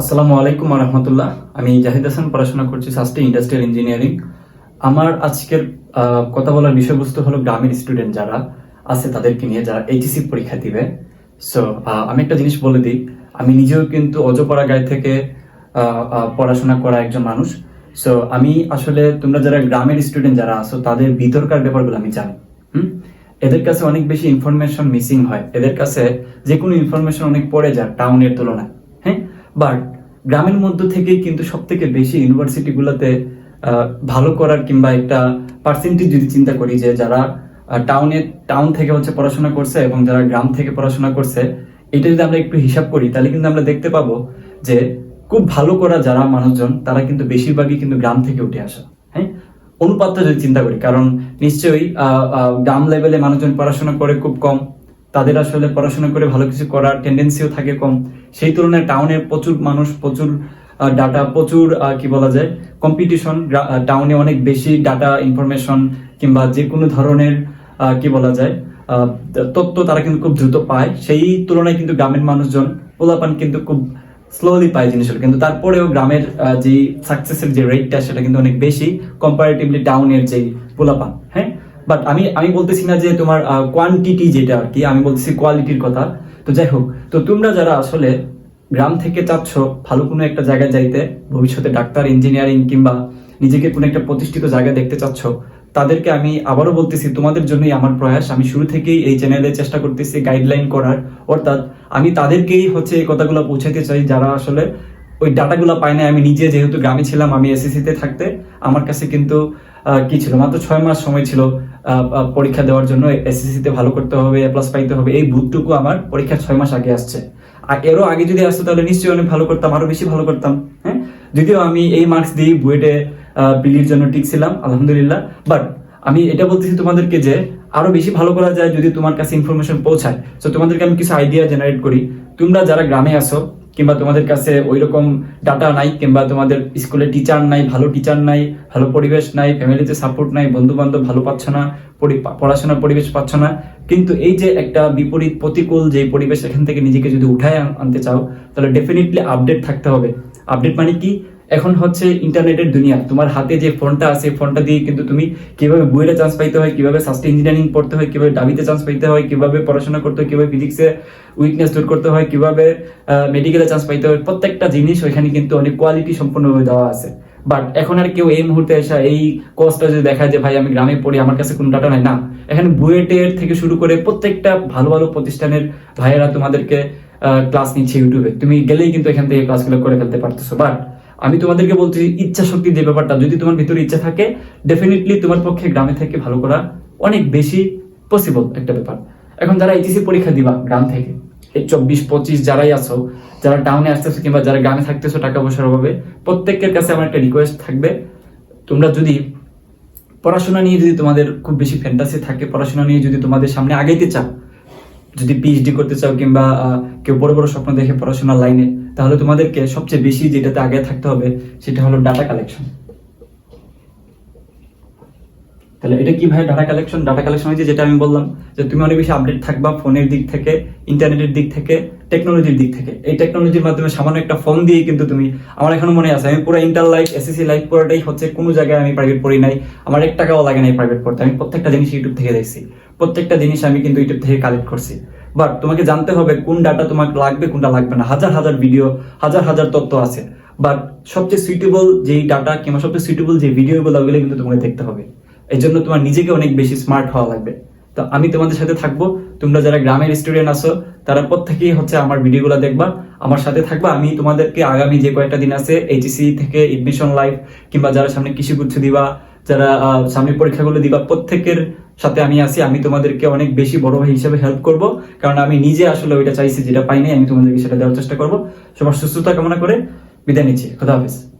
আসসালামু আলাইকুম রহমতুল্লাহ। আমি জাহিদ হাসান, পড়াশোনা করছি সাস্টে ইন্ডাস্ট্রিয়াল ইঞ্জিনিয়ারিং। আমার আজকের কথা বলার বিষয়বস্তু হলো গ্রামের স্টুডেন্ট যারা আছে তাদেরকে নিয়ে যারা এইচএসসি পরীক্ষা দিবে। সো আমি একটা জিনিস বলে দিই, আমি নিজেও কিন্তু অজপাড়া গায়ে থেকে পড়াশোনা করা একজন মানুষ। সো আমি আসলে তোমরা যারা গ্রামের স্টুডেন্ট যারা আছো, তাদের ভিতরকার ব্যাপারগুলো আমি জানি, হুম? এদের কাছে অনেক বেশি ইনফরমেশন মিসিং হয়। এদের কাছে যে কোনো ইনফরমেশন অনেক পড়ে যায় টাউনের তুলনায়। বাট গ্রামের মধ্য থেকে কিন্তু সব থেকে বেশি ইউনিভার্সিটিগুলোতে ভালো করার কিংবা একটা পার্সেন্টেজ যদি চিন্তা করি যে যারা টাউনে টাউন থেকে হচ্ছে পড়াশোনা করছে এবং যারা গ্রাম থেকে পড়াশোনা করছে, এটা যদি আমরা একটু হিসাব করি, তাহলে কিন্তু আমরা দেখতে পাবো যে খুব ভালো করা যারা মানুষজন, তারা কিন্তু বেশিরভাগই কিন্তু গ্রাম থেকে উঠে আসা হ্যাঁ? অনুপাতটা যদি চিন্তা করি, কারণ নিশ্চয়ই গ্রাম লেভেলে মানুষজন পড়াশোনা করে খুব কম তাদের আসলে পড়াশোনা করে ভালো কিছু করার টেন্ডেন্সিও থাকে কম। সেই তুলনায় টাউনের প্রচুর মানুষ, প্রচুর ডাটা প্রচুর কি বলা যায় কম্পিটিশন টাউনে অনেক বেশি ডাটা ইনফরমেশন কিংবা যে কোনো ধরনের কি বলা যায় তথ্য তারা কিন্তু খুব দ্রুত পায়। সেই তুলনায় কিন্তু গ্রামের মানুষজন পোলাপান কিন্তু খুব স্লোলি পায় জিনিসগুলো। কিন্তু তারপরেও গ্রামের যে সাকসেসের যে রেটটা সেটা কিন্তু অনেক বেশি কম্পারেটিভলি টাউনের যে পোলাপান হ্যাঁ? বাট আমি আমি বলতেছি না যে তোমার কোয়ান্টিটি যেটা আর কি, আমি বলতেছি কোয়ালিটির কথা। তো যাই হোক, তো তোমরা যারা আসলে গ্রাম থেকে চাচ্ছ ভালো কোনো একটা জায়গায় যাইতে, ভবিষ্যতে ডাক্তার ইঞ্জিনিয়ারিং কিংবা নিজেকে কোনো একটা প্রতিষ্ঠিত জায়গায় দেখতে চাচ্ছ, তাদেরকে আমি আবারও বলতেছি, তোমাদের জন্যই আমার প্রয়াস। আমি শুরু থেকেই এই চ্যানেলে চেষ্টা করতেছি গাইডলাইন করার। অর্থাৎ আমি তাদেরকেই হচ্ছে এই কথাগুলো পৌঁছাতে চাই, যারা আসলে ওই ডাটাগুলো পাই না আমি নিজে যেহেতু গ্রামে ছিলাম, আমি এসএসসি তে থাকতে আমার কাছে কিন্তু কি ছিল? মাত্র ছয় মাস সময় ছিল পরীক্ষা দেওয়ার জন্য এসএসসি তে ভালো করতে হবে এ প্লাস পাইতে হবে। এই ভূতটুকু আমার পরীক্ষার ছয় মাস আগে আসছে। আর এরও আগে যদি আসতো তাহলে নিশ্চয়ই অনেক ভালো করতাম আরও বেশি ভালো করতাম হ্যাঁ? যদিও আমি এই মার্কস দিয়ে বুয়েটে বিলির জন্য টিকছিলাম আলহামদুলিল্লাহ। বাট আমি এটা বলতেছি তোমাদেরকে যে আরও বেশি ভালো করা যায় যদি তোমার কাছে ইনফরমেশন পৌঁছায়। তো তোমাদেরকে আমি কিছু আইডিয়া জেনারেট করি। তোমরা যারা গ্রামে আসো কিংবা তোমাদের কাছে ওই রকম ডাটা নাই, কিংবা তোমাদের স্কুলে টিচার নাই, ভালো টিচার নাই, ভালো পরিবেশ নাই ফ্যামিলিতে সাপোর্ট নাই বন্ধু বান্ধব ভালো পাচ্ছ না পড়াশোনার পরিবেশ পাচ্ছ না, কিন্তু এই যে একটা বিপরীত প্রতিকূল যে পরিবেশ এখান থেকে নিজেকে যদি উঠায় আনতে চাও, তাহলে ডেফিনেটলি আপডেট থাকতে হবে। আপডেট মানে কি? এখন হচ্ছে ইন্টারনেটের দুনিয়া। তোমার হাতে যে ফোনটা আছে ফোনটা দিয়ে কিন্তু তুমি কীভাবে বুয়েটে চান্স পাইতে হয়, কীভাবে সাস্টে ইঞ্জিনিয়ারিং পড়তে হয়, কীভাবে ডাবিতে চান্স পাইতে হয়, কীভাবে পড়াশোনা করতে হয়, কীভাবে ফিজিক্সে উইকনেস দূর করতে হয়, কীভাবে মেডিকেলে চান্স পাইতে হয়, প্রত্যেকটা জিনিস ওইখানে কিন্তু অনেক কোয়ালিটি সম্পূর্ণভাবে দেওয়া আছে। বাট এখন আর কেউ এই মুহূর্তে এসে এই কোর্সটা যদি দেখায় যে, ভাই, আমি গ্রামে পড়ি, আমার কাছে কোনো ডাটা নাই। না। এখানে বুয়েটের থেকে শুরু করে প্রত্যেকটা ভালো ভালো প্রতিষ্ঠানের ভাইয়েরা তোমাদেরকে ক্লাস নিচ্ছে ইউটিউবে তুমি গেলেই কিন্তু এখান থেকে ক্লাসগুলো করে ফেলতে পারতেছো। বাট আমি তোমাদেরকে বলছি, ইচ্ছা শক্তি যে ব্যাপারটা, যদি তোমার ভিতরে ইচ্ছা থাকে ডেফিনেটলি তোমার পক্ষে গ্রামে থেকে ভালো করা অনেক বেশি পসিবল একটা ব্যাপার। এখন যারা এইচএসসি পরীক্ষা দিবা গ্রাম থেকে, এই চব্বিশ, পঁচিশ যারাই আছো, যারা টাউনে আসতেছো কিংবা যারা গ্রামে থাকতেছো টাকা পয়সার অভাবে, প্রত্যেকের কাছে আমার একটা রিকোয়েস্ট থাকবে, তোমরা যদি পড়াশোনা নিয়ে যদি তোমাদের খুব বেশি ফ্যান্টাসি থাকে, পড়াশোনা নিয়ে যদি তোমাদের সামনে আগাইতে চাও, যদি পিএইচডি করতে চাও কিংবা কেউ বড় বড় স্বপ্ন দেখে পড়াশোনার লাইনে তাহলে তোমাদেরকে সবচেয়ে বেশি যেটাতে আগে থাকতে হবে, সেটা হলো ডাটা কালেকশন তাহলে এটা কি ভাই ডাটা কালেকশন ডাটা কালেকশন হচ্ছে যেটা আমি বললাম, যে তুমি অনেক বেশি আপডেট থাকবা ফোনের দিক থেকে ইন্টারনেটের দিক থেকে টেকনোলজির দিক থেকে। এই টেকনোলজির মাধ্যমে সামান্য একটা ফোন দিয়ে কিন্তু তুমি, আমার এখনও মনে আছে, আমি পুরো ইন্টার লাইফ এসএসসি লাইফ পুরোটাই হচ্ছে কোনো জায়গায় আমি প্রাইভেট পড়ি নাই, আমার এক টাকাও লাগে নাই প্রাইভেট পড়তে, আমি প্রত্যেকটা জিনিস ইউটিউব থেকে দেখছি। প্রত্যেকটা জিনিস আমি কিন্তু ইউটিউব থেকে কালেক্ট করছি। বাট তোমাকে জানতে হবে কোন ডাটা তোমাকে লাগবে, কোনটা লাগবে না। হাজার হাজার ভিডিও হাজার হাজার তথ্য আছে। বাট সবচেয়ে সুইটেবল যেই ডাটা কিংবা সবচেয়ে সুইটেবল যে ভিডিওগুলো ওগুলো কিন্তু তোমাকে দেখতে হবে। এই জন্য তোমার নিজেকে অনেক বেশি স্মার্ট হওয়া লাগবে। তো আমি তোমাদের সাথে থাকব। তোমরা যারা গ্রামের স্টুডেন্ট আছো, তারা প্রত্যেকেই হচ্ছে আমার ভিডিওগুলো দেখবা। আমার সাথে থাকবা। আমি তোমাদেরকে আগামী যে কয়েকটা দিন আছে এইচএসসি থেকে এডমিশন লাইফ কিংবা যারা সামনে কৃষি গুচ্ছ দিবা, যারা সামনে পরীক্ষাগুলো দিবা, প্রত্যেকের সাথে আমি আছি, আমি তোমাদেরকে অনেক বেশি বড় ভাই হিসেবে হেল্প করব, কারণ আমি নিজে আসলে ওইটা চাইছি, যেটা পাইনি, আমি তোমাদেরকে সেটা দেওয়ার চেষ্টা করব। সবার সুস্থতা কামনা করে বিদায় নিচ্ছি, খোদা হাফেজ।